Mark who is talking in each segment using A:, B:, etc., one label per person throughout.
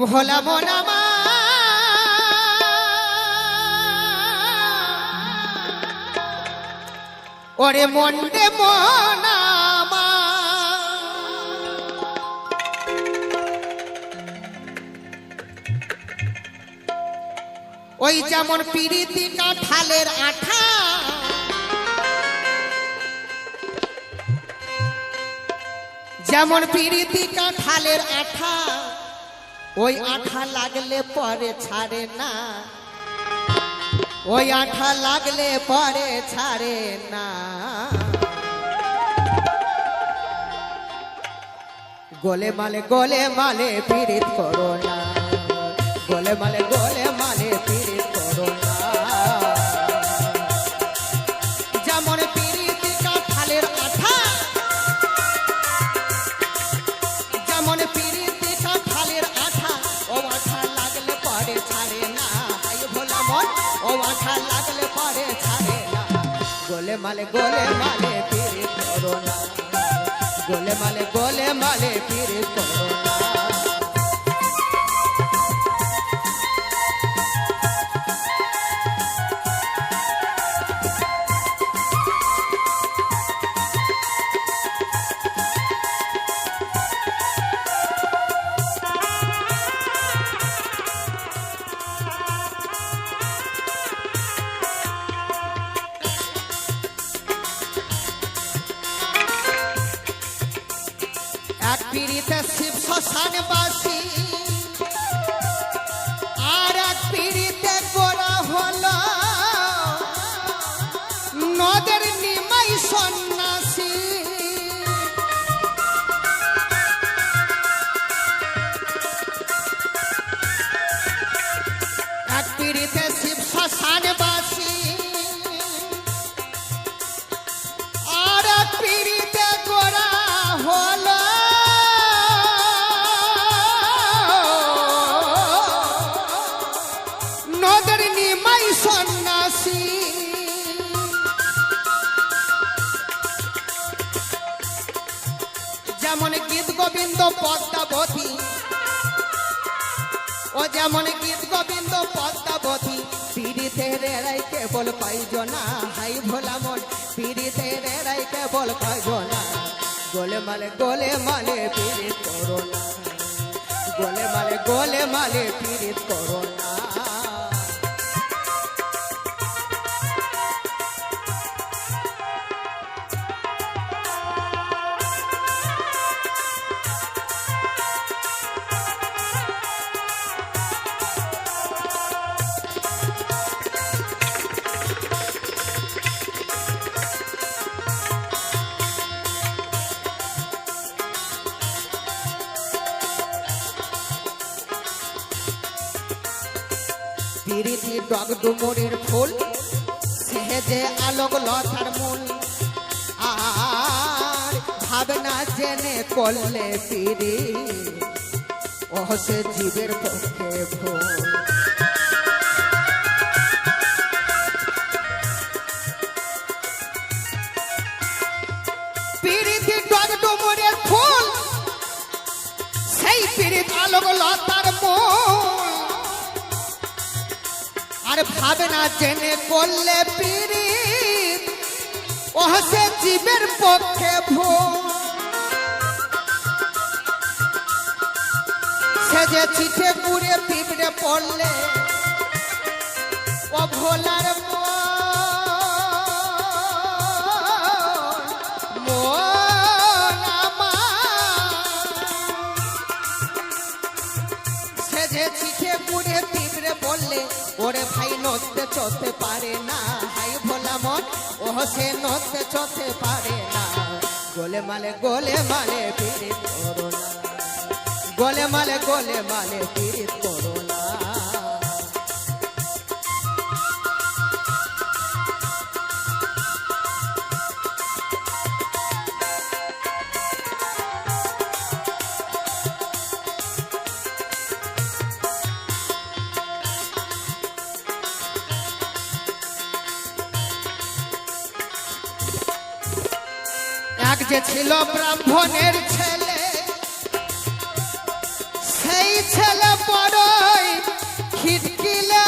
A: ভোলা মনামা ওরে মন্ডে মনামা ওই যেমন পিড়িতি কাঁঠালের আঠা যেমন পিড়িতি কাঁঠালের আঠা ওই আঠা লাগলে পরে ছাড়ে না। ওই আঠা লাগলে পরে ছাড়ে না। গোলে মালে গোলে মালে পীড়িত করো না। গোলে মালে মালে গোলে মালে পিড়ি করোনা গোলে মালে গোলে মালে পিড়ি এক পিড়িতে শিব শ্মশান গোবিন্দ পদ্মাবতী। ও যেমন গীত গোবিন্দ পদ্মাবতী পীড়িতের এরাই কেবল কয়জনা হাই ভোলা মন পীড়িতের এরাই কেবল কয়জনা গোলে মালে গোলে মালে পীড়িত করো না। গোলে মালে গোলে মালে পীড়িত করো না। পিরিতি ডগ ডুমুরের ফুল সেহেজে আলোক লতার মূল। আর ভাবনা জেনে করলে পিরি ও জীবের পক্ষে ভুল। ফুল, সেই পিরিত আলোক লতার আর ভাবে না জেনে করলে পীড়িত। ওহসে জীবের পক্ষে সে যে চিঠে পুড়ে পিঁপড়ে পড়লে, ও নড়তে চলতে পারে না। হাই ভোলা মন ও সে নড়তে চলতে পারে না। গোলে মালে গোলে মালে পীড়িত করো না। গোলে মালে গোলে মালে পীড়িত করো এক যে ছিল ব্রাহ্মণের ছেলে। সেই ছেলে বড়ই খিটকিলে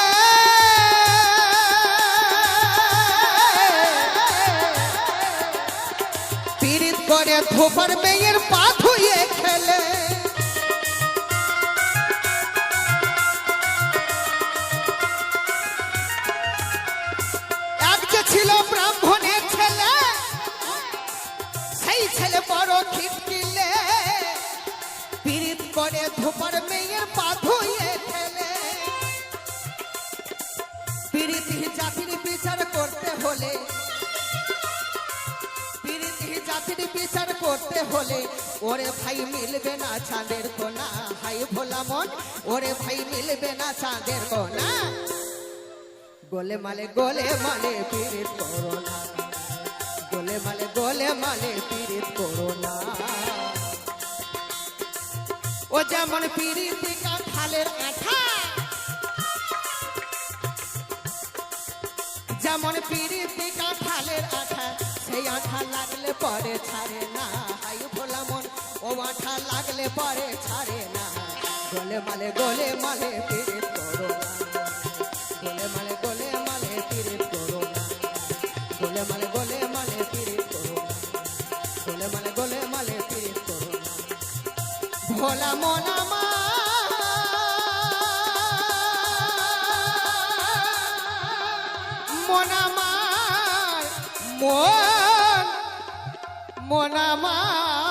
A: পীড়িত করে ধোপার মেয়ের পা পীড়িত করে ধোপার মেয়ের পা ধুয়ে খেলে পীড়িত জাতির বিচার করতে হলে পীড়িত জাতির বিচার করতে হলে, ওরে ভাই মিলবে না চাঁদের কোনা। হাই ভোলা মন, ওরে ভাই মিলবে না চাঁদের কোনা। গোলে মালে গোলে মালে পীড়িত করোনা গোলে মালে গোলে মালে যেমন পীড়িত কাঁঠালের আঠা। যেমন পীড়িত কাঁঠালের আঠা, সেই আঠা লাগলে পরে ছাড়ে না। হাই ভোলা মন, ও আঠা লাগলে পরে ছাড়ে না। গোলে মালে গোলে মালে পীড়িত করো গোলে মালে গোলে মালে পীড়িত করো গোলে মালে গোলে মালে পীড়িত ভোলা মোনা মা মোনামার মন মোনামার